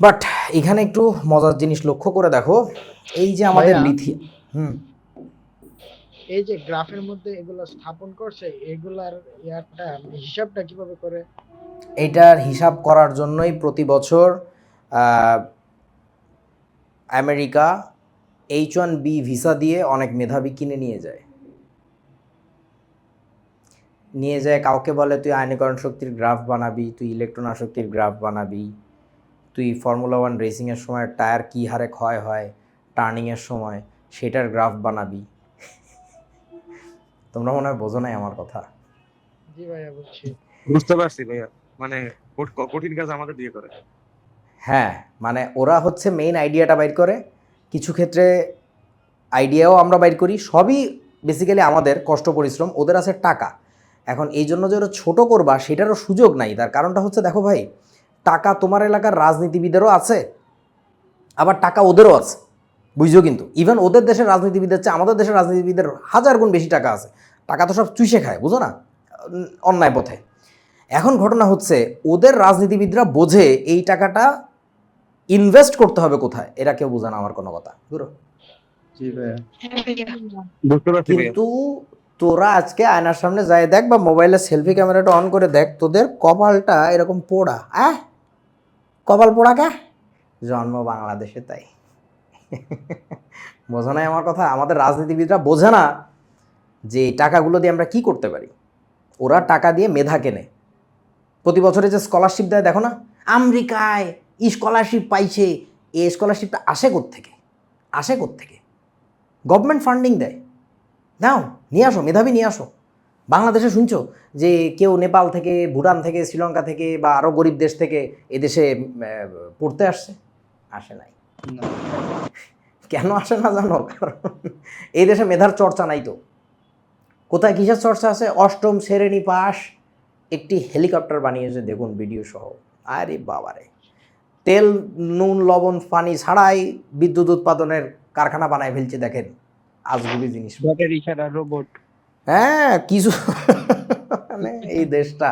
But এখানে একটু মজার জিনিস লক্ষ্য করে দেখো। এই যে আমাদের। লিথিয়াম হুম। এই যে গ্রাফের মধ্যে এগুলো স্থাপন করছে এগুলার ইয়ারটা হিসাবটা কীভাবে করে? এইটার হিসাব করার জন্যই প্রতি বছর America H one B visa দিয়ে অনেক মেধাবী কিনে নিয়ে যায়। নিয়ে যায় কাউকে বলে তুই আয়নীকরণ শক্তির গ্রাফ বানাবি তুই ইলেকট্রন আসক্তির গ্রাফ বানাবি। তুই ফর্মুলা ওয়ান রেসিংয়ের সময় টায়ার কী হারে ক্ষয় হয় টার্নিংয়ের সময় সেটার গ্রাফ বানাবি। তোমরা মনে হয় বোঝো নাই আমার কথা। জি ভাইয়া বলছি। বুঝতে পারছি ভাইয়া মানে কঠিন কাজ আমাদের দিয়ে করে। হ্যাঁ মানে ওরা হচ্ছে মেইন আইডিয়াটা বাইর করে। কিছু ক্ষেত্রে আইডিয়াও আমরা বাইর করি। সবই বেসিক্যালি আমাদের কষ্ট পরিশ্রম ওদের আছে টাকা। এখন এই জন্য যে ওরা ছোটো করবা সেটারও সুযোগ নাই। তার কারণটা হচ্ছে দেখো ভাই টাকা তোমার এলাকার রাজনীতিবিদেরও আছে আবার টাকা ওদেরও আছে। বুঝছ কিন্তু? ইভেন ওদের দেশের রাজনীতিবিদের চেয়ে আমাদের দেশের রাজনীতিবিদের হাজার গুণ বেশি টাকা আছে। টাকা তো সব চুষে খায় বুঝো না? অন্যায় পথে। এখন ঘটনা হচ্ছে ওদের রাজনীতিবিদরা বোঝে এই টাকাটা ইনভেস্ট করতে হবে কোথায় এরা কেউ বোঝে না আমার কোনো কথা। বুঝো কিন্তু তোরা আজকে আয়নার সামনে যাই দেখ বা মোবাইলের সেলফি ক্যামেরাটা অন করে দেখ তোদের কপালটা এরকম পোড়া আহ কপাল পোড়া কে জন্ম বাংলাদেশে তাই। বোঝো নাই আমার কথা? আমাদের রাজনীতিবিদরা বোঝে না যে টাকাগুলো দিয়ে আমরা কি করতে পারি। ওরা টাকা দিয়ে মেধা কেনে। প্রতি বছরে যে স্কলারশিপ দেয়, দেখো না? আমেরিকায় স্কলারশিপ পাইছে। এই স্কলারশিপটা আসে থেকে আসে থেকে গভর্নমেন্ট ফান্ডিং দেয়। নাও, নিয়ে আসো, মেধাবী নিয়ে আসো। বাংলাদেশে শুনছো যে কেউ নেপাল থেকে ভুটান থেকে শ্রীলঙ্কা থেকে বা আরও গরিব দেশ থেকে এদেশে পড়তে আসছে? আসে নাই। কেন আসে না জানো? কারণ এই দেশে মেধার চর্চা নাই তো। কোথায় কিসের চর্চা আছে? অষ্টম শ্রেণি পাস একটি হেলিকপ্টার বানিয়েছে দেখুন ভিডিও সহ। আরে বাবারে। তেল নুন লবণ পানি ছাড়াই বিদ্যুৎ উৎপাদনের কারখানা বানায় ফেলছে দেখেন। আজগুবি জিনিস। ব্যাটারি ছাড়া রোবট হ্যাঁ কিছু মানে এই দেশটা।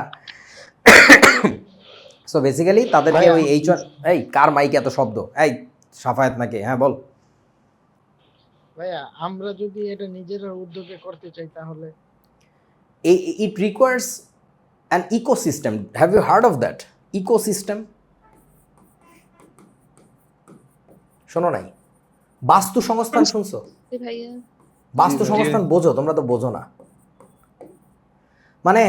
সো বেসিক্যালি তাদেরকে ওই এইচ এই কার মাইকে এত শব্দ? এই সাফায়াত নাকি? হ্যাঁ বল। ভাইয়া আমরা যদি এটা নিজেরা উদ্যোগে করতে চাই তাহলে? It requires an ecosystem have you heard of that ecosystem শোনো নাই। বাস্তু সংস্থান শুনছো? বাস্তু। সংস্থান বোঝো তোমরা তো বোঝো না। মানে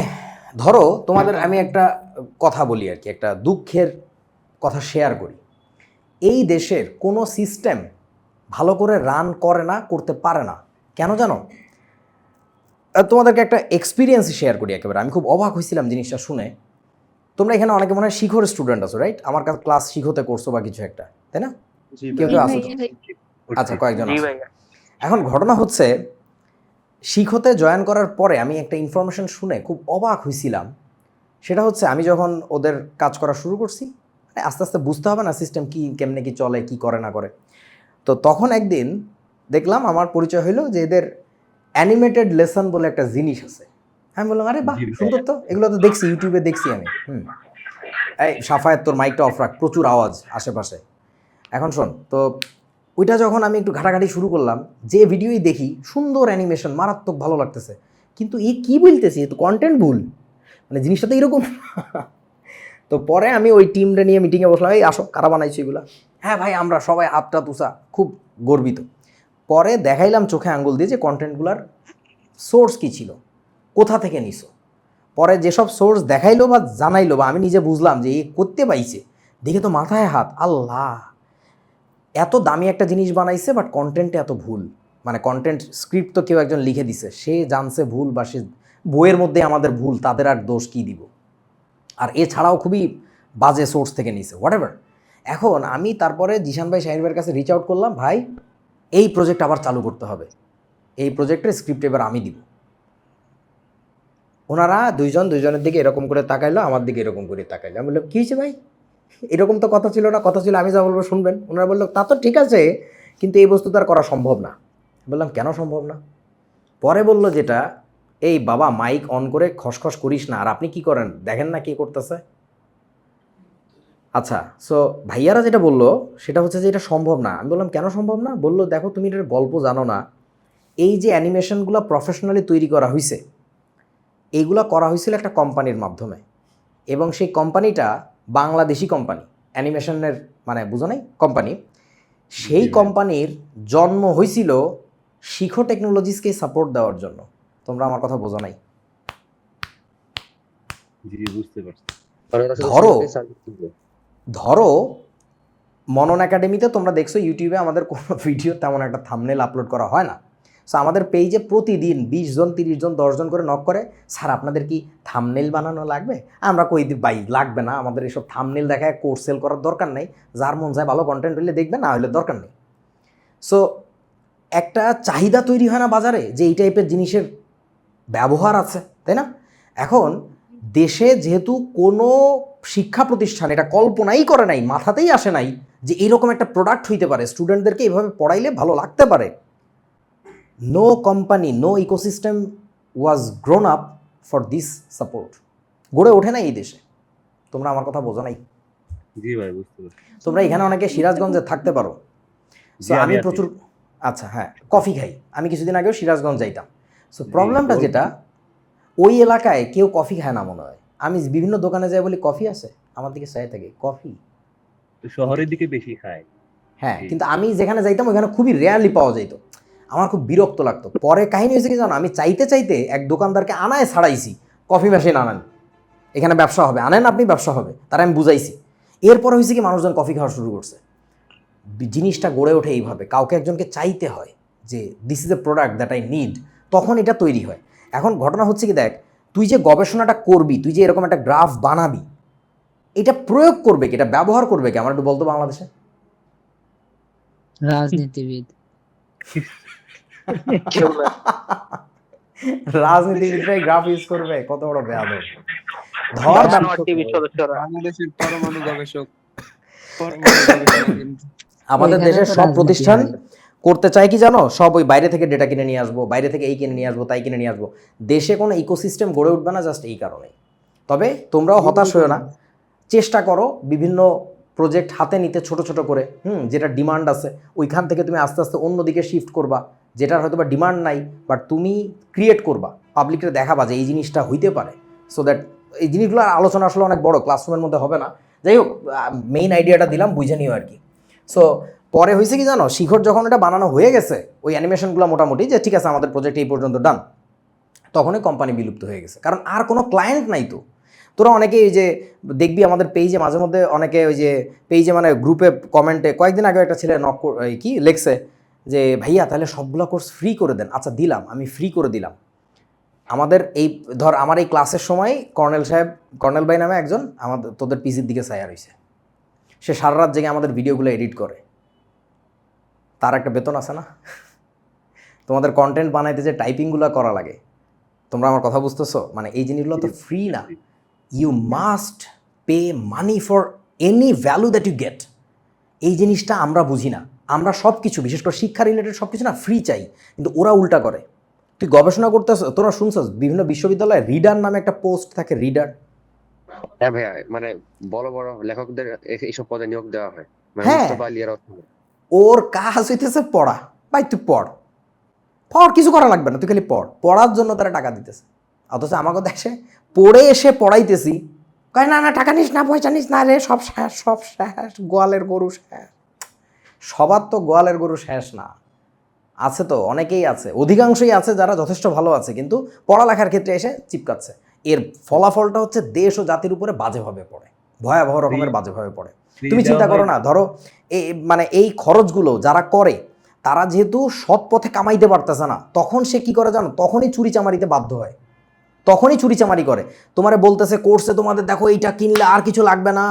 ধরো তোমাদের আমি একটা কথা বলি আর কি একটা দুঃখের কথা শেয়ার করি। এই দেশের কোনো সিস্টেম ভালো করে রান করে না করতে পারে না। কেন জানো? তোমাদেরকে একটা এক্সপিরিয়েন্স শেয়ার করি একেবারে। আমি খুব অবাক হয়েছিলাম জিনিসটা শুনে। তোমরা এখানে অনেকে মনে হয় শিখর স্টুডেন্ট আছো রাইট আমার কাছে ক্লাস শিখতে করছ বা কিছু একটা তাই না? কেউ কেউ আছো আচ্ছা কয়েকজন এখন ঘটনা হচ্ছে শিখতে জয়েন করার পরে আমি একটা ইনফরমেশন শুনে খুব অবাক হয়েছিলাম সেটা হচ্ছে আমি যখন ওদের কাজ করা শুরু করছি মানে আস্তে আস্তে বুঝতে হবে না সিস্টেম কী কেমনে কি চলে কি করে না করে। তো তখন একদিন দেখলাম আমার পরিচয় হলো যে এদের অ্যানিমেটেড লেসন বলে একটা জিনিস আছে। আমি বললাম আরে বাহ সুন্দর তো। এগুলো তো দেখছি ইউটিউবে দেখছি আমি। হুম। এই সাফায়াত তোর মাইকটা অফ রাখ প্রচুর আওয়াজ আশেপাশে। এখন শোন তো ওইটা যখন আমি একটু ঘাটাঘাটি শুরু করলাম, যে ভিডিওই দেখি, সুন্দর অ্যানিমেশন মারাত্মক ভালো লাগতেছে। কিন্তু এ কি বলতেছি? তো কন্টেন্ট ভুল। মানে জিনিসটা তো এরকম। তো পরে আমি ওই টিমটা নিয়ে মিটিংয়ে বসলাম, এই আসো, কারা বানাইছো এগুলা? হ্যাঁ ভাই, আমরা সবাই হাতটা তুষা, খুব গর্বিত। পরে দেখাইলাম চোখে আঙ্গুল দিয়ে যে কন্টেন্টগুলার সোর্স কী ছিল, কোথা থেকে নিছো? পরে যেসব সোর্স দেখাইলো বা জানাইলো বা আমি নিজে বুঝলাম যে এ করতে পাইছে, দেখে তো মাথায় হাত, আল্লাহ! এত দামি একটা জিনিস বানাইছে বাট কন্টেন্টে এত ভুল। মানে কন্টেন্ট স্ক্রিপ্ট তো কেউ একজন লিখে দিছে। সে জানছে ভুল বা সে বইয়ের মধ্যে আমাদের ভুল, তাদের আর দোষ কী দিব? আর এছাড়াও খুবই বাজে সোর্স থেকে নিছে হোয়াট এভার এখন আমি তারপরে জিশান ভাই ভাইয়ের কাছে রিচ আউট করলাম, ভাই, এই প্রজেক্ট আবার চালু করতে হবে। এই প্রজেক্টের স্ক্রিপ্ট এবার আমি দিব। ওনারা দুইজন দুইজনের দিকে এরকম করে তাকাইলো, আমার দিকে এরকম করে তাকাইলো। আমি বললাম, কী হয়েছে ভাই? এরকম তো কথা ছিল না, কথা ছিল আমি যা বলব শুনবেন। ওনারা বলল, তা তো ঠিক আছে, কিন্তু এই বস্তু তো আর করা সম্ভব না। বললাম, কেন সম্ভব না? পরে বলল যেটা, এই বাবা মাইক অন করে খসখস করিস না, আর আপনি কি করেন? দেখেন না কি করতেছে? আচ্ছা সো ভাইয়ারা যেটা বলল, সেটা হচ্ছে যে এটা সম্ভব না। আমি বললাম, কেন সম্ভব না? বলল, দেখো, তুমি এটার গল্প জানো না, এই যে অ্যানিমেশনগুলো প্রফেশনালি তৈরি করা হয়েছে এইগুলো করা হয়েছিল একটা কোম্পানির মাধ্যমে এবং সেই কোম্পানিটা বাংলাদেশি কোম্পানি অ্যানিমেশনের মানে বুঝো নাই কোম্পানি সেই কোম্পানির জন্ম হয়েছিল শিখো টেকনোলজিসকে সাপোর্ট দেওয়ার জন্য। তোমরা আমার কথা বোঝো নাই। বুঝতে পারছি। ধরো ধরো মনন একাডেমিতে তোমরা দেখছ ইউটিউবে আমাদের কোনো ভিডিও তেমন একটা থামনেল আপলোড করা হয় না। সো আমাদের পেজে প্রতিদিন বিশ জন, তিরিশ জন দশজন করে নক করে, স্যার, আপনাদের কি থামনেল বানানো লাগবে? আমরা কই বাই লাগবে না, আমাদের এসব থামনেল দেখায় কোর্স সেল করার দরকার নেই, যার মন যায় ভালো কন্টেন্ট হইলে দেখবে, না হলে দরকার নেই। সো একটা চাহিদা তৈরি হয় না বাজারে যে এই টাইপের জিনিসের ব্যবহার আছে, তাই না? এখন দেশে যেহেতু কোনো শিক্ষা প্রতিষ্ঠান এটা কল্পনাই করে নাই, মাথাতেই আসে নাই যে এরকম একটা প্রোডাক্ট হইতে পারে। স্টুডেন্টদেরকে এভাবে পড়াইলে ভালো লাগতে পারে। No company no ecosystem was grown up for this support গড়ে ওঠে না এই দেশে। তোমরা আমার কথা বোঝো নাই। জি ভাই বুঝতে পারছি। তোমরা এখানে অনেকে সিরাজগঞ্জে থাকতে পারো। সো আমি। প্রচুর আচ্ছা হ্যাঁ কফি খাই। আমি কিছুদিন আগেও সিরাজগঞ্জ যাইতাম। সো প্রবলেমটা। যেটা ওই এলাকায় কেউ কফি খায় না মনে হয়। আমি বিভিন্ন দোকানে যাই বলি কফি আছে? আমার দিকে চাই থাকে কফি? শহরের দিকে বেশি খায়। হ্যাঁ। কিন্তু আমি যেখানে যাইতাম ওইখানে খুবই রেয়ারলি পাওয়া যেত আমার খুব বিরক্ত লাগতো। পরে কাহিনী হয়েছে কি জানো? আমি চাইতে চাইতে এক দোকানদারকে আনায় ছাড়াইছি, কফি মেশিন আনান। এখানে ব্যবসা হবে, আনেন আপনি, ব্যবসা হবে। তারা আমি বুঝাইছি। এরপর হয়েছে কি মানুষজন কফি খাওয়া শুরু করছে। জিনিসটা গড়ে ওঠে এইভাবে, কাউকে একজনকে চাইতে হয় যে this is a product that I need তখন এটা তৈরি হয়। এখন ঘটনা হচ্ছে কি দেখ, তুই যে গবেষণাটা করবি, তুই যে এরকম একটা গ্রাফ বানাবি, এটা প্রয়োগ করবে কি? এটা ব্যবহার করবে কি? আমার একটু বলতো বাংলাদেশে? রাজনীতিবিদ। রাজনীতিবিদরাই গ্রাফ ইউজ করবে কত বড় বেয়াদব। ধর বাংলাদেশের পরমাণু গবেষক। আমাদের দেশের সব প্রতিষ্ঠান করতে চায় কি জানো? সব ওই বাইরে থেকে ডেটা কিনে নিয়ে আসব বাইরে থেকে এই কিনে নিয়ে আসব তাই কিনে নিয়ে আসব। দেশে কোনো ইকোসিস্টেম গড়ে উঠবে না জাস্ট এই কারণে তবে তোমরাও হতাশ হয়েও না। চেষ্টা করো বিভিন্ন প্রজেক্ট হাতে নিতে ছোট ছোট করে, হুম, যেটা ডিমান্ড আছে, ওইখান থেকে তুমি আস্তে আস্তে অন্যদিকে শিফট করবা, যেটার হয়তো বা ডিমান্ড নাই বাট তুমি ক্রিয়েট করবা পাবলিককে দেখাবা যে এই জিনিসটা হইতে পারে। সো দ্যাট এই জিনিসগুলো আলোচনা আসলে অনেক বড় ক্লাসরুমের মধ্যে হবে না। যাই হোক মেইন আইডিয়াটা দিলাম, বুঝে নিও আর কি। সো পরে হয়েছে কি জানো, শিখর যখন এটা বানানো হয়ে গেছে, ওই অ্যানিমেশনগুলো মোটামুটি যে, ঠিক আছে, আমাদের প্রজেক্ট এই পর্যন্ত ডান তখনই কোম্পানি বিলুপ্ত হয়ে গেছে। কারণ আর কোনো ক্লায়েন্ট নাই তো। তোরা অনেকে এই যে দেখবি আমাদের পেজে মাঝে মধ্যে অনেকে ওই যে পেজে মানে গ্রুপে কমেন্টে কয়েকদিন আগে একটা ছেলে নক কি লেখছে যে, ভাইয়া, তাহলে সবগুলো কোর্স ফ্রি করে দেন। আচ্ছা দিলাম, আমি ফ্রি করে দিলাম। আমাদের এই, ধর আমার এই ক্লাসের সময় কর্নেল সাহেব, কর্নেল ভাই নামে একজন আমাদের তোদের পিসির দিকে সায়া রয়েছে সে সারা রাত জেগে আমাদের ভিডিওগুলো এডিট করে। তার একটা বেতন আছে না? তোমাদের কন্টেন্ট বানাইতে যে টাইপিংগুলো করা লাগে, তোমরা আমার কথা বুঝতেছো? মানে এই জিনিসগুলো তো ফ্রি না। You must pay money for any value that you get এই জিনিসটা আমরা বুঝি না। আমরা সব কিছু বিশেষ করে শিক্ষা রিলেটেড সব কিছু না ফ্রি চাই কিন্তু ওরা উল্টা করে। তুই গবেষণা করতেছ তোরা শুনছস বিভিন্ন বিশ্ববিদ্যালয়ে রিডার নামে একটা পোস্ট থাকে রিডার হ্যাঁ ভাইয়া মানে বড় বড় লেখকদের এইসব পদে নিয়োগ দেওয়া হয়। মানে হ্যাঁ। ওর কাজ হইতেছে পড়া। ভাই তুই পড়। পড় কিছু করা লাগবে না তুই খালি পড়। পড়ার জন্য তারা টাকা দিতেছে। অথচ আমাকে দেখে পড়ে এসে পড়াইতেছি। কয় না না টাকা নিস না পয়সা নিস না রে সব শেষ সব শেষ গোয়ালের গরু শেষ। সবার তো গোয়ালের গরু শেষ না। আছে তো অনেকেই আছে অধিকাংশই আছে যারা যথেষ্ট ভালো আছে কিন্তু পড়ালেখার ক্ষেত্রে এসে চিপকাচ্ছে। এর ফলাফলটা হচ্ছে দেশ ও জাতির উপরে বাজেভাবে পড়ে ভয়াবহ রকমের বাজেভাবে পড়ে। তুমি চিন্তা করো না ধরো এই মানে এই খরচগুলো যারা করে তারা যেহেতু সৎ পথে কামাইতে পারতেছে না তখন সে কি করে জানো? তখনই চুরি চামারিতে বাধ্য হয়। তখনই চুরি চামারি করে। তোমারে বলতেছে কোর্সে তোমাদের দেখো এইটা কিনলে আর কিছু লাগবে না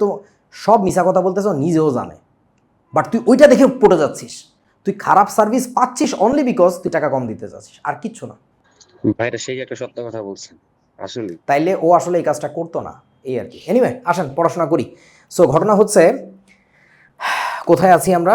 তো সব মিশা কথা বলতেছে নিজেও জানে। বাট তুই ওইটা দেখে পড়ে যাচ্ছিস। তুই খারাপ সার্ভিস পাচ্ছিস অনলি বিকজ তুই টাকা কম দিতে যাচ্ছিস আর কিচ্ছু না। ভাইরা সেই একটা সত্য কথা বলছেন আসলে। তাইলে ও আসলে এই কাজটা করতো না এই আর কি। এনিওয়ে আসেন পড়াশোনা করি। সো ঘটনা হচ্ছে কোথায় আছি আমরা?